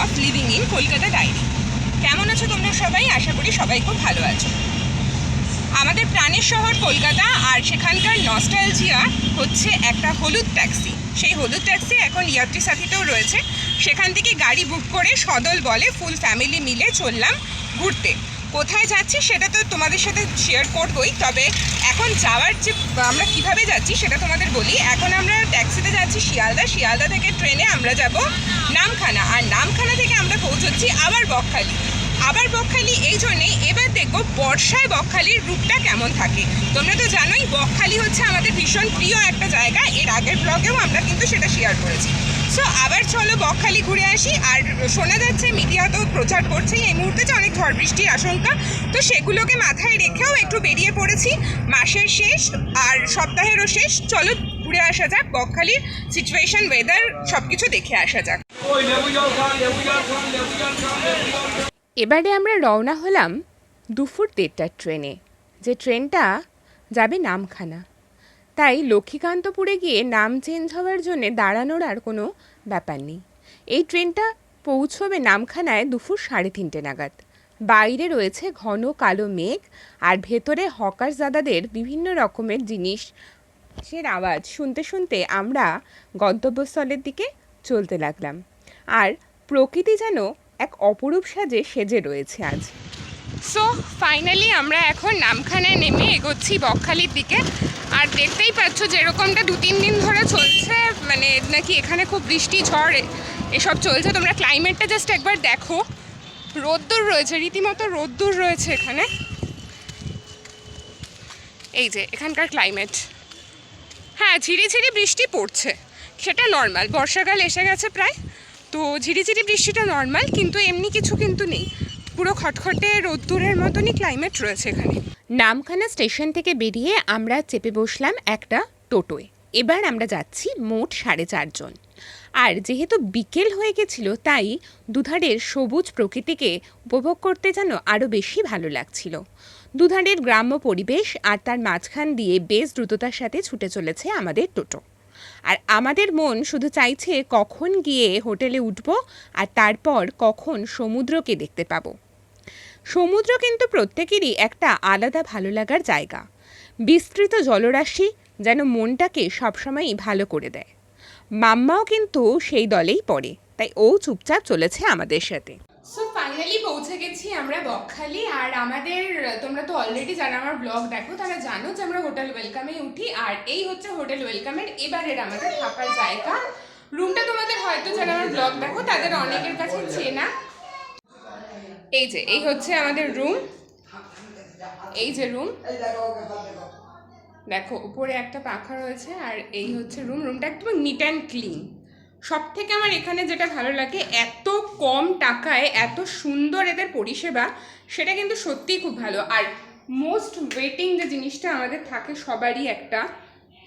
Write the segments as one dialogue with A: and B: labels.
A: Of living in Kolkata diary কেমন আছো তোমরা সবাই? আশা করি সবাই খুব ভালো আছো। আমাদের প্রাণের শহর কলকাতা, আর সেখানকার নস্টালজিয়া হচ্ছে একটা হলুদ ট্যাক্সি সেই হলুদ ট্যাক্সি এখন ইয়াত্রী সাথীতেও রয়েছে। সেখান থেকে গাড়ি বুক করে সদল বলে ফুল ফ্যামিলি মিলে চললাম ঘুরতে। কোথায় যাচ্ছি সেটা তো তোমাদের সাথে শেয়ার করবই, তবে এখন যাওয়ার যে, আমরা কীভাবে যাচ্ছি সেটা তোমাদের বলি। এখন আমরা ট্যাক্সিতে যাচ্ছি শিয়ালদা শিয়ালদা থেকে ট্রেনে আমরা যাব নামখানা। আর নামখানা থেকে আমরা পৌঁছচ্ছি আবার বকখালি। আবার বকখালি এই জন্যেই এবার দেখব বর্ষায় বকখালির রূপটা কেমন থাকে। তোমরা তো জানোই, বকখালি হচ্ছে আমাদের ভীষণ প্রিয় একটা জায়গা। এর আগের ব্লগেও আমরা কিন্তু সেটা শেয়ার করেছি। সো আবার চলো বকখালি ঘুরে আসি। আর শোনা যাচ্ছে মিডিয়া তো প্রচার করছেই, এই মুহূর্তে যে অনেক ঝড় বৃষ্টির আশঙ্কা। তো সেগুলোকে মাথায় রেখেও একটু বেরিয়ে পড়েছি, মাসের শেষ আর সপ্তাহেরও শেষ। চলো ঘুরে আসা যাক, বকখালির সিচুয়েশন ওয়েদার সব কিছু দেখে আসা যাক।
B: এবারে আমরা রওনা হলাম দুপুর দেড়টার ট্রেনে। যে ট্রেনটা যাবে নামখানা। তাই লক্ষ্মীকান্তপুরে গিয়ে নাম চেঞ্জ হওয়ার জন্যে দাঁড়ানোর আর কোনো ব্যাপার নেই। এই ট্রেনটা পৌঁছবে নামখানায় দুপুর সাড়ে তিনটে নাগাদ। বাইরে রয়েছে ঘন কালো মেঘ আর ভেতরে হকার দাদাদের বিভিন্ন রকমের জিনিস সের আওয়াজ। শুনতে শুনতে আমরা গন্তব্যস্থলের দিকে চলতে লাগলাম। আর প্রকৃতি যেন এক অপরূপ সাজে সেজে রয়েছে আজ।
A: সো ফাইনালি আমরা এখন নামখানায় নেমে এগোচ্ছি বকখালির দিকে। আর দেখতেই পাচ্ছ যেরকমটা দু তিন দিন ধরে চলছে মানে নাকি এখানে খুব বৃষ্টি, ঝড়, এসব চলছে। তোমরা ক্লাইমেটটা জাস্ট একবার দেখো। রোদ্দুর রয়েছে, রীতিমতো রোদ্দুর রয়েছে এখানে। এই যে, এখানকার ক্লাইমেট হ্যাঁ ঝিরিঝিরি বৃষ্টি পড়ছে। সেটা নর্মাল বর্ষাকাল এসে গেছে প্রায়। তো ঝিরিঝিরি বৃষ্টিটা নর্মাল কিন্তু এমনি কিছু কিন্তু নেই। পুরো খটখটে রোদ্দুরের মতনই ক্লাইমেট রয়েছে এখানে।
B: নামখানা স্টেশন থেকে বেরিয়ে আমরা চেপে বসলাম একটা টোটোয়। এবার আমরা যাচ্ছি মোট সাড়ে চারজন আর যেহেতু বিকেল হয়ে গেছিল, তাই দুধারের সবুজ প্রকৃতিকে উপভোগ করতে যেন আরও বেশি ভালো লাগছিল। দুধারের গ্রাম্য পরিবেশ আর তার মাঝখান দিয়ে বেশ দ্রুততার সাথে ছুটে চলেছে আমাদের টোটো। আর আমাদের মন শুধু চাইছে কখন গিয়ে হোটেলে উঠব আর তারপর কখন সমুদ্রকে দেখতে পাবো। সমুদ্র কিন্তু প্রত্যেকেরই একটা আলাদা ভালো লাগার জায়গা। বিস্তৃত জলরাশি যেন মনটাকে সবসময়ই ভালো করে দেয়। মাম্মাও কিন্তু সেই দলেই পড়ে, তাই ও চুপচাপ চলেছে আমাদের সাথে।
A: সো ফাইনালি পৌঁছে গেছি আমরা বকখালি, আর আমাদের, তোমরা তো অলরেডি যারা আমার ব্লগ দেখো, তারা জানো যে আমরা হোটেল ওয়েলকামে উঠি, আর এই হচ্ছে হোটেল ওয়েলকামের এবারের আমাদের থাকার জায়গা। রুমটা তোমাদের হয়তো যারা আমার ব্লগ দেখো, তাদের অনেকের কাছে চেনা। এই যে, এই হচ্ছে আমাদের রুম এই যে রুম দেখো, উপরে একটা পাখা রয়েছে, আর এই হচ্ছে রুম রুমটা একদম নিট অ্যান্ড ক্লিন সব থেকে আমার এখানে যেটা ভালো লাগে, এত কম টাকায়, এত সুন্দর এদের পরিষেবা, সেটা কিন্তু সত্যিই খুব ভালো। আর মোস্ট ওয়েটিং যে জিনিসটা আমাদের থাকে, সবারই একটা,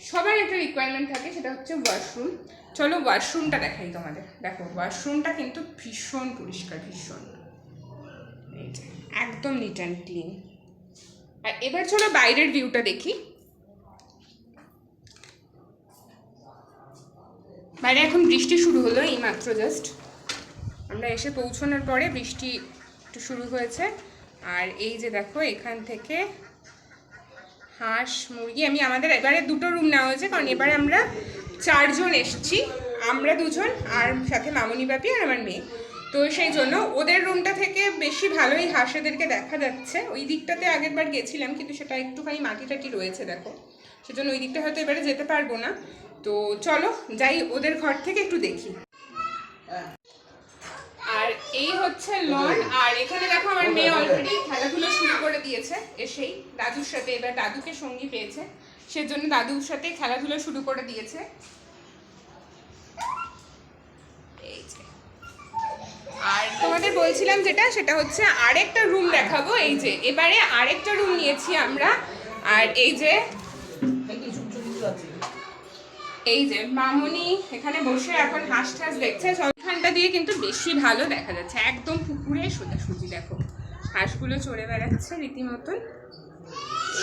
A: সবার একটা রিকোয়ারমেন্ট থাকে, সেটা হচ্ছে ওয়াশরুম চলো ওয়াশরুমটা দেখাই তোমাদের। দেখো ওয়াশরুমটা কিন্তু ভীষণ পরিষ্কার, ভীষণ। একদম নিট অ্যান্ড ক্লিন আর এবার চলো বাইরের ভিউটা দেখি। বাইরে এখন বৃষ্টি শুরু হলো এই মাত্র জাস্ট আমরা এসে পৌঁছানোর পরে বৃষ্টি একটু শুরু হয়েছে। আর এই যে দেখো, এখান থেকে হাঁস, মুরগি, আমি আমাদের এবারে দুটো রুম নেওয়া হয়েছে, কারণ এবারে আমরা চারজন এসেছি। আমরা দুজন, আর সাথে মামনি বাপি আর আমার মেয়ে। তো সেই জন্য ওদের রুমটা থেকে বেশি ভালোই হাঁসেদেরকে দেখা যাচ্ছে। ওই দিকটাতে আগের বার গেছিলাম, কিন্তু সেটা একটুখানি মাটি টাটি রয়েছে, দেখো। সেজন্য ওই দিকটা হয়তো এবারে যেতে পারব না। তো চলো, যাই ওদের ঘর থেকে একটু দেখি। আর এই হচ্ছে লন, আর এখানে দেখো আমার মেয়ে অলরেডি খেলাধুলো শুরু করে দিয়েছে, এসেই। দাদুর সাথে এবার দাদুকে সঙ্গী পেয়েছে। সেজন্য দাদুর সাথে খেলাধুলো শুরু করে দিয়েছে এই যে। আর তোমাদের বলছিলাম যেটা, সেটা হচ্ছে আরেকটা রুম দেখাবো। এই যে, এবারে আরেকটা রুম নিয়েছি আমরা। আর এই যে এই যে মামুনি এখানে বসে এখন হাঁস ঠাস দেখছে সবখানটা দিয়ে কিন্তু বেশি ভালো দেখা যাচ্ছে। একদম পুকুরে সোজাসুজি, দেখো। হাঁসগুলো চড়ে বেড়াচ্ছে রীতিমতন।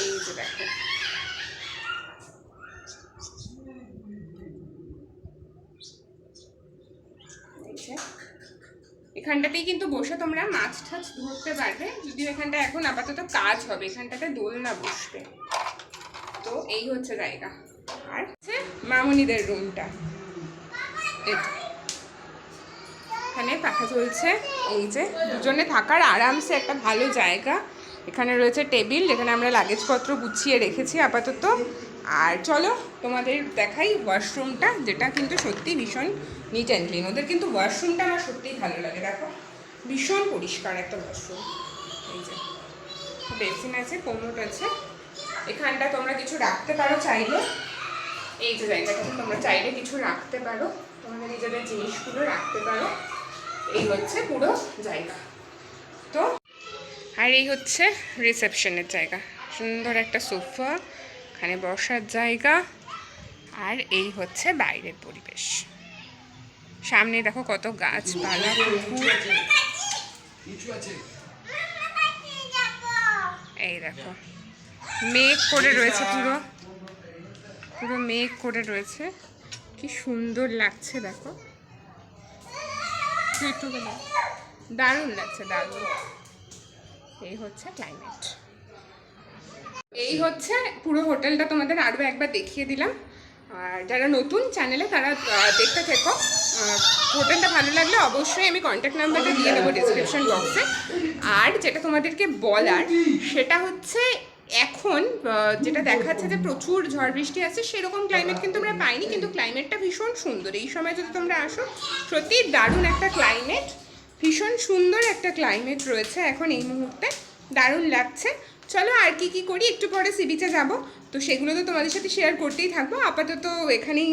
A: এই যে দেখো। এখানটাতেই কিন্তু বসে তোমরা মাছ টাছ ধরতে পারবে। যদিও এখানটা এখন আপাতত কাজ হবে, এখানটাতে দোলনা বসবে। তো এই হচ্ছে জায়গা। আর হচ্ছে মামুনিদের রুমটা। এখানে পাখা চলছে। এই যে দুজনে থাকার আরামসে একটা ভালো জায়গা। এখানে রয়েছে টেবিল, যেখানে আমরা লাগেজপত্র গুছিয়ে রেখেছি আপাতত। আর চলো তোমাদের দেখাই ওয়াশরুমটা যেটা কিন্তু সত্যি ভীষণ নিট অ্যান্ড ক্লিন ওদের কিন্তু ওয়াশরুমটা আমার সত্যিই ভালো লাগে। দেখো, ভীষণ পরিষ্কার একটা ওয়াশরুম এই যে, বেসিন আছে, কোমোট আছে। এখানটা তোমরা কিছু রাখতে পারো চাইলে। এই যে জায়গাটাতে তোমরা চাইলে কিছু রাখতে পারো। তোমাদের নিজেদের জিনিসগুলো রাখতে পারো। এই হচ্ছে পুরো জায়গা। তো, আর এই হচ্ছে রিসেপশনের জায়গা। সুন্দর একটা সোফা এখানে বসার জায়গা। আর এই হচ্ছে বাইরের পরিবেশ। সামনে দেখো কত গাছপালা এই দেখো, মেঘ করে রয়েছে পুরো। পুরো মেঘ করে রয়েছে। কি সুন্দর লাগছে দেখো। দারুণ লাগছে, দারুণ। এই হচ্ছে ক্লাইমেট এই হচ্ছে পুরো হোটেলটা তোমাদের আরও একবার দেখিয়ে দিলাম। আর যারা নতুন চ্যানেলে তারা দেখতে থেকো। হোটেলটা ভালো লাগলে অবশ্যই আমি কন্ট্যাক্ট নাম্বারটা দিয়ে দেবো ডিসক্রিপশন বক্সে আর যেটা তোমাদেরকে বলার, সেটা হচ্ছে এখন যেটা দেখাচ্ছে যে প্রচুর ঝড় বৃষ্টি আছে, সেরকম ক্লাইমেট কিন্তু আমরা পাইনি, কিন্তু ক্লাইমেটটা ভীষণ সুন্দর। এই সময় যদি তোমরা আসো, সত্যি দারুণ একটা ক্লাইমেট ভীষণ সুন্দর একটা ক্লাইমেট রয়েছে এখন এই মুহূর্তে। দারুণ লাগছে। চলো আর কি কি করি, একটু পরে সি বিচে যাব। তো সেগুলো তো তোমাদের সাথে শেয়ার করতেই থাকব। আপাতত এখানেই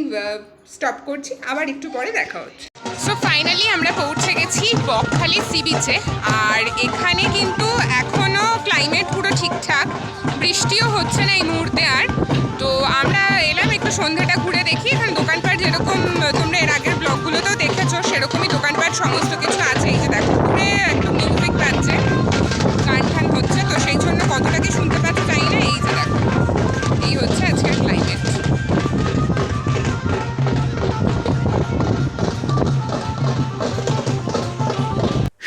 A: স্টপ করছি। আবার একটু পরে দেখা হচ্ছে। সো ফাইনালি আমরা পৌঁছে গেছি বকখালি সি বিচে আর এখানে কিন্তু এখনও ক্লাইমেট পুরো ঠিকঠাক। বৃষ্টিও হচ্ছে না এই মুহূর্তে আর। তো আমরা এলাম একটু সন্ধ্যাটা ঘুরে দেখি। এখানে দোকানপাট যেরকম, তোমরা এর আগের ব্লগগুলোতেও দেখেছ, সেরকমই দোকানপাট সমস্ত কিছু আছে। এই যে দেখো ঘুরে একদম মিউজিক বাজছে কতটা শুনতে পাচ্ছ না, এই যে দেখো। এই হচ্ছে আজকের ক্লাইমেট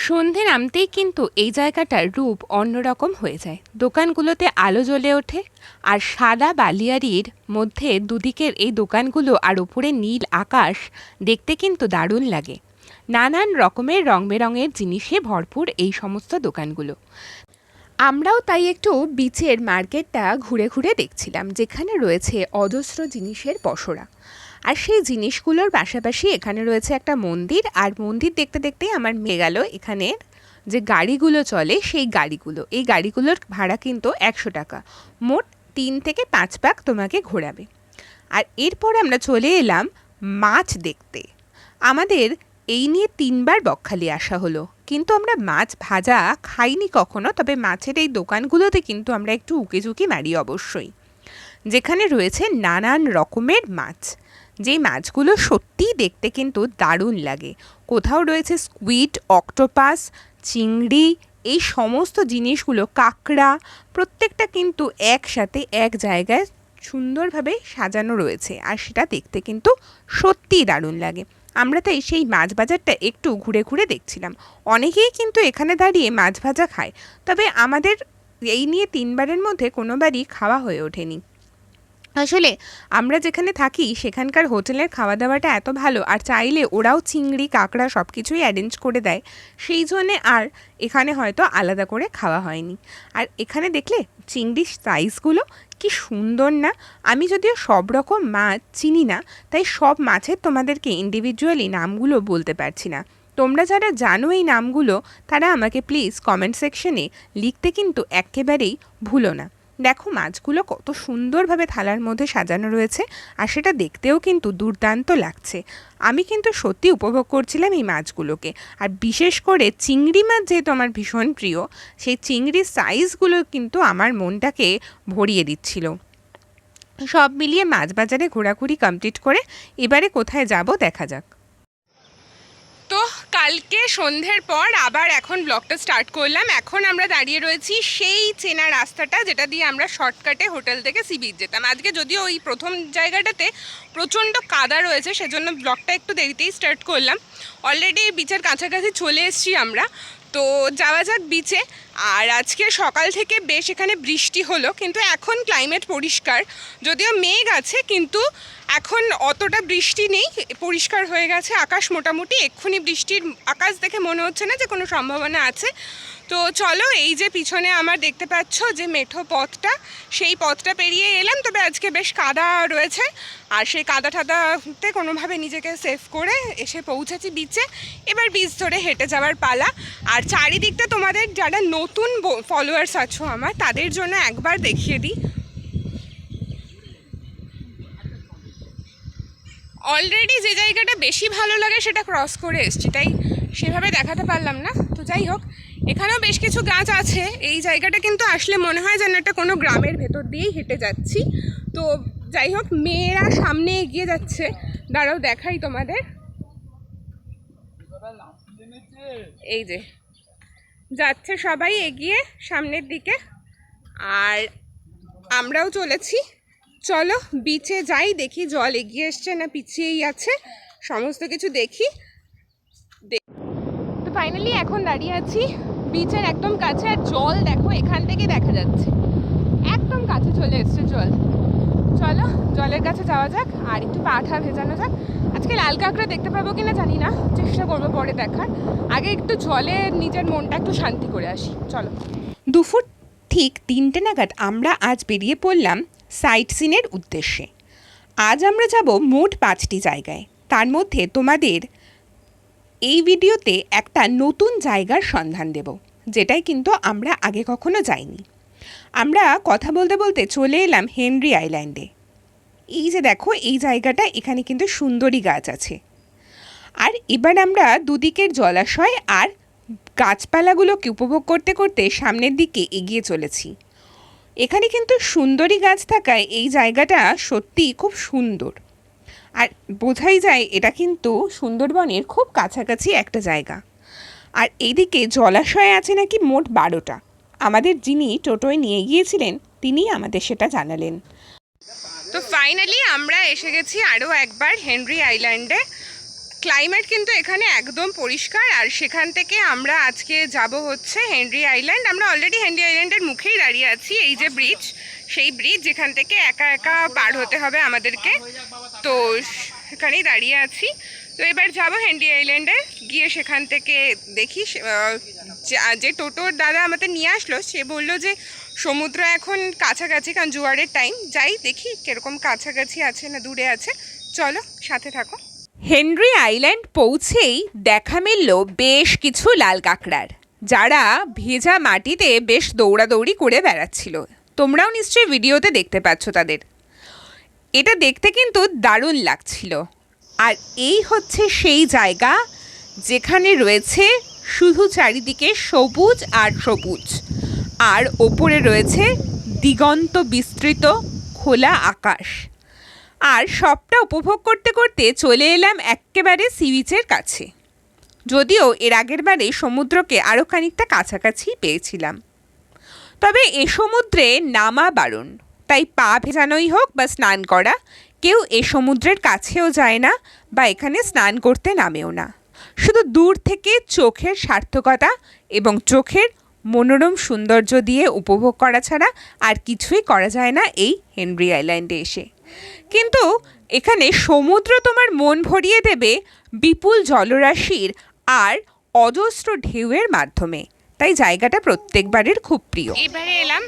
B: সন্ধে নামতেই কিন্তু এই জায়গাটার রূপ অন্যরকম হয়ে যায়। দোকানগুলোতে আলো জ্বলে ওঠে, আর সাদা বালিয়ারির মধ্যে দুদিকের এই দোকানগুলো আর উপরে নীল আকাশ দেখতে কিন্তু দারুণ লাগে। নানান রকমের রং বেরঙের জিনিসে ভরপুর এই সমস্ত দোকানগুলো। আমরাও তাই একটু বিচের মার্কেটটা ঘুরে ঘুরে দেখছিলাম, যেখানে রয়েছে অজস্র জিনিসের পসরা আর সেই জিনিসগুলোর পাশাপাশি এখানে রয়েছে একটা মন্দির, আর মন্দির দেখতে দেখতেই আমার মেয়ে গেল এখানে যে গাড়িগুলো চলে সেই গাড়িগুলো। এই গাড়িগুলোর ভাড়া কিন্তু একশো টাকা। মোট তিন থেকে পাঁচ পাক তোমাকে ঘোরাবে। আর এরপর আমরা চলে এলাম মাছ দেখতে। আমাদের এই নিয়ে তিনবার বকখালি আসা হলো। কিন্তু আমরা মাছ ভাজা খাইনি কখনো, তবে মাছের এই দোকানগুলোতে কিন্তু আমরা একটু উকিঝুঁকি মারি অবশ্যই। যেখানে রয়েছে নানান রকমের মাছ। যেই মাছগুলো সত্যিই দেখতে কিন্তু দারুণ লাগে। কোথাও রয়েছে স্কুইড অক্টোপাস চিংড়ি, এই সমস্ত জিনিসগুলো, কাঁকড়া, প্রত্যেকটা কিন্তু একসাথে এক জায়গায় সুন্দরভাবে সাজানো রয়েছে। আর সেটা দেখতে কিন্তু সত্যিই দারুণ লাগে। আমরা তাই সেই মাছ বাজারটা একটু ঘুরে ঘুরে দেখছিলাম। অনেকেই কিন্তু এখানে দাঁড়িয়ে মাছ ভাজা খায়। তবে আমাদের এই নিয়ে তিনবারের মধ্যে কোনোবারই খাওয়া হয়ে ওঠেনি। আসলে আমরা যেখানে থাকি, সেখানকার হোটেলের খাওয়া দাওয়াটা এত ভালো, আর চাইলে ওরাও চিংড়ি, কাঁকড়া সব কিছুই অ্যারেঞ্জ করে দেয়। সেই জন্যে আর এখানে হয়তো আলাদা করে খাওয়া হয়নি। আর এখানে দেখলে চিংড়ির সাইজগুলো কি সুন্দর না? আমি যদিও সব রকম মাছ চিনি না, তাই সব মাছের তোমাদেরকে ইন্ডিভিজুয়ালি নামগুলো বলতে পারছি না। তোমরা যারা জানো এই নামগুলো, তারা আমাকে প্লিজ কমেন্ট সেকশনে লিখতে কিন্তু একেবারেই ভুলো না। দেখো মাছগুলো কত সুন্দরভাবে থালার মধ্যে সাজানো রয়েছে আর সেটা দেখতেও কিন্তু দুর্দান্ত লাগছে। আমি কিন্তু সত্যি উপভোগ করছিলাম এই মাছগুলোকে। আর বিশেষ করে চিংড়ি মাছ যেহেতু আমার ভীষণ প্রিয়, সেই চিংড়ির সাইজগুলো কিন্তু আমার মনটাকে ভরিয়ে দিচ্ছিল। সব মিলিয়ে মাছ বাজারে ঘোরাঘুরি কমপ্লিট করে এবারে কোথায় যাব দেখা যাক।
A: কালকে সন্ধ্যের পর আবার এখন ব্লগটা স্টার্ট করলাম। এখন আমরা দাঁড়িয়ে রয়েছি সেই চেনা রাস্তাটা যেটা দিয়ে আমরা শর্টকাটে হোটেল থেকে সি বিচ যেতাম। আজকে যদিও ওই প্রথম জায়গাটাতে প্রচণ্ড কাদা রয়েছে, সেজন্য ব্লগটা একটু দেরিতেই স্টার্ট করলাম। অলরেডি বিচের কাছাকাছি চলে এসেছি আমরা। তো যাওয়া যাক বিচে আর আজকে সকাল থেকে বেশ এখানে বৃষ্টি হলো, কিন্তু এখন ক্লাইমেট পরিষ্কার। যদিও মেঘ আছে, কিন্তু এখন অতটা বৃষ্টি নেই, পরিষ্কার হয়ে গেছে, আকাশ মোটামুটি এক্ষুনি বৃষ্টির আকাশ দেখে মনে হচ্ছে না যে কোনো সম্ভাবনা আছে। তো চলো, এই যে পিছনে আমার দেখতে পাচ্ছ যে মেঠো পথটা, সেই পথটা পেরিয়ে এলাম, তবে আজকে বেশ কাদা রয়েছে। আর সেই কাদা ঠাদাতে কোনোভাবে নিজেকে সেভ করে এসে পৌঁছেছি বিচে এবার বিচ ধরে হেঁটে যাওয়ার পালা। আর চারিদিকটা তোমাদের যারা নতুন ফলোয়ার্স আছো আমার, তাদের জন্য একবার দেখিয়ে দিই। অলরেডি যে জায়গাটা বেশি ভালো লাগে সেটা ক্রস করে এসছি, তাই সেভাবে দেখাতে পারলাম না। তো যাই হোক, এখানেও বেশ কিছু গাছ আছে। এই জায়গাটা কিন্তু আসলে মনে হয় যেন একটা কোনো গ্রামের ভেতর দিয়েই হেঁটে যাচ্ছি। তো যাই হোক, মেয়েরা সামনে এগিয়ে যাচ্ছে। দাঁড়াও, দেখাই তোমাদের। এই যে, যাচ্ছে সবাই এগিয়ে সামনের দিকে। আর আমরাও চলেছি। চলো বিচে যাই, দেখি জল এগিয়ে এসছে না পিছিয়েই আছে। সমস্ত কিছু দেখি। তো ফাইনালি এখন দাঁড়িয়ে আছি বিচের একদম কাছে আর জল দেখো, এখান থেকে দেখা যাচ্ছে। একদম কাছে চলে এসছে জল। চলো জলের কাছে যাওয়া যাক, আর একটু পাঠা ভেজানো যাক। আজকে লাল কাঁকড়া দেখতে পাবো কিনা জানি না, চেষ্টা করব পরে দেখার। আগে একটু জলে নিজের মনটা একটু শান্তি করে আসি, চলো।
B: দুপুর ঠিক তিনটে নাগাদ আমরা আজ বেরিয়ে পড়লাম সাইট সিনের উদ্দেশ্যে। আজ আমরা যাব মোট পাঁচটি জায়গায়। তার মধ্যে তোমাদের এই ভিডিওতে একটা নতুন জায়গার সন্ধান দেব, যেটাই কিন্তু আমরা আগে কখনো যাইনি। আমরা কথা বলতে বলতে চলে এলাম হেনরি আইল্যান্ডে। এই যে দেখো, এই জায়গাটা এখানে কিন্তু সুন্দরী গাছ আছে। আর এবার আমরা দুদিকের জলাশয় আর গাছপালাগুলোকে উপভোগ করতে করতে সামনের দিকে এগিয়ে চলেছি। এখানে কিন্তু সুন্দরী গাছ থাকায় এই জায়গাটা সত্যিই খুব সুন্দর। আর বোঝাই যায় এটা কিন্তু সুন্দরবনের খুব কাছাকাছি একটা জায়গা। আর এইদিকে জলাশয় আছে নাকি মোট বারোটা। আমাদের যিনি টোটোয় নিয়ে গিয়েছিলেন, তিনিই আমাদের সেটা জানালেন।
A: তো ফাইনালি আমরা এসে গেছি আরও একবার হেনরি আইল্যান্ডে। ক্লাইমেট কিন্তু এখানে একদম পরিষ্কার, আর সেখান থেকে আমরা আজকে যাব হচ্ছে হেনরি আইল্যান্ড আমরা অলরেডি হেনরি আইল্যান্ডের মুখেই দাঁড়িয়ে আছি, এই যে ব্রিজ সেই ব্রিজ যেখান থেকে একা একা পার হতে হবে আমাদেরকে। তো সেখানেই দাঁড়িয়ে আছি। তো এবার যাব হেনরি আইল্যান্ডে গিয়ে সেখান থেকে দেখি যে টোটোর দাদা আমাদের নিয়ে আসলো, সে বলল যে, সমুদ্র এখন কাছাকাছি, কারণ জোয়ারের টাইম যাই দেখি কীরকম কাছাকাছি আছে না দূরে আছে। চলো সাথে থাকো।
B: হেনরি আইল্যান্ড পৌঁছেই দেখা মিলল বেশ কিছু লাল কাঁকড়ার, যারা ভেজা মাটিতে বেশ দৌড়াদৌড়ি করে বেড়াচ্ছিল। তোমরাও নিশ্চয়ই ভিডিওতে দেখতে পাচ্ছ তাদের। এটা দেখতে কিন্তু দারুণ লাগছিল। আর এই হচ্ছে সেই জায়গা যেখানে রয়েছে শুধু চারিদিকে সবুজ আর সবুজ। আর ওপরে রয়েছে দিগন্ত বিস্তৃত খোলা আকাশ। আর সবটা উপভোগ করতে করতে চলে এলাম একেবারে সি বিচের কাছে। যদিও এর আগের বারে সমুদ্রকে আরও খানিকটা কাছাকাছি পেয়েছিলাম। তবে এ সমুদ্রে নামা বারণ, তাই পা ভেজানোই হোক বা স্নান করা, কেউ এ সমুদ্রের কাছেও যায় না বা এখানে স্নান করতে নামেও না। শুধু দূর থেকে চোখের সার্থকতা এবং চোখের মনোরম সৌন্দর্য দিয়ে উপভোগ করা ছাড়া আর কিছুই করা যায় না এই হেনরি আইল্যান্ডে এসে। কিন্তু এখানে সমুদ্র তোমার মন ভরিয়ে দেবে বিপুল জলরাশির আর অজস্র ঢেউয়ের মাধ্যমে। তাই জায়গাটা প্রত্যেকবারের খুব প্রিয়।
A: এবারে এলাম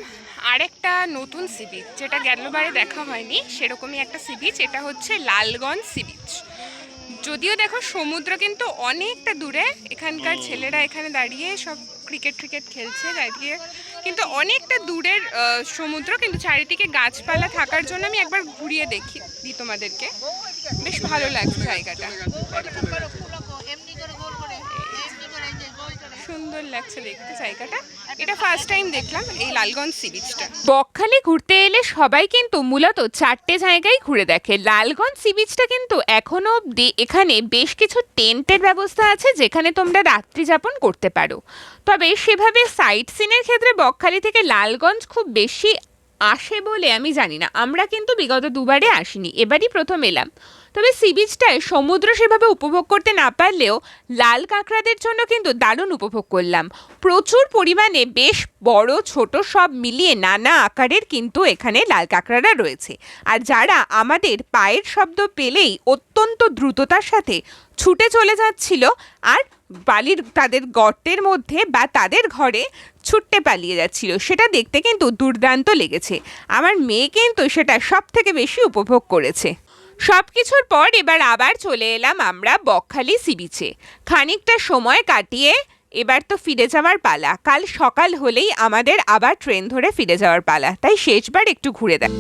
A: আরেকটা নতুন সি বিচ যেটা গেলবারে দেখা হয়নি সেরকমই একটা সি বিচ এটা হচ্ছে লালগঞ্জ সি বিচ যদিও দেখো সমুদ্র কিন্তু অনেকটা দূরে এখানকার ছেলেরা এখানে দাঁড়িয়ে সব ক্রিকেট ট্রিকেট খেলছে দাঁড়িয়ে কিন্তু অনেকটা দূরের সমুদ্র, কিন্তু চারিদিকে গাছপালা থাকার জন্য আমি একবার ঘুরিয়ে দেখি, দিই তোমাদেরকে। বেশ ভালো লাগছে জায়গাটা। সুন্দর লাগছে দেখতে জায়গাটা। এটা ফার্স্ট টাইম দেখলাম এই লালগঞ্জ সি বিচটা
B: বকখালি ঘুরতে এলে সবাই কিন্তু মূলত চারটে জায়গায় ঘুরে দেখে। লালগঞ্জ সি বিচটা কিন্তু এখনও অবধি এখানে বেশ কিছু টেন্টের ব্যবস্থা আছে যেখানে তোমরা রাত্রি যাপন করতে পারো। তবে সেভাবে সাইট সিনের ক্ষেত্রে বকখালি থেকে লালগঞ্জ খুব বেশি আসে বলে আমি জানি না। আমরা কিন্তু বিগত দুবারে আসিনি, এবারই প্রথম এলাম। তবে সি বিচটায় সমুদ্র সেভাবে উপভোগ করতে না পারলেও লাল কাঁকড়াদের জন্য কিন্তু দারুণ উপভোগ করলাম। প্রচুর পরিমাণে বেশ বড়, ছোট সব মিলিয়ে নানা আকারের কিন্তু এখানে লাল কাঁকড়ারা রয়েছে। আর যারা আমাদের পায়ের শব্দ পেলেই অত্যন্ত দ্রুততার সাথে ছুটে চলে যাচ্ছিল আর বালির তাদের গর্তের মধ্যে বা তাদের ঘরে ছুটতে পালিয়ে যাচ্ছিল, সেটা দেখতে কিন্তু দুর্দান্ত লেগেছে। আমার মেয়ে কিন্তু সেটা সব থেকে বেশি উপভোগ করেছে। সব কিছুর পর এবার আবার চলে এলাম আমরা বকখালি সি বিচে খানিকটা সময় কাটিয়ে এবার তো ফিরে যাওয়ার পালা। কাল সকাল হলেই আমাদের আবার ট্রেন ধরে ফিরে যাওয়ার পালা। তাই শেষবার একটু ঘুরে দেখ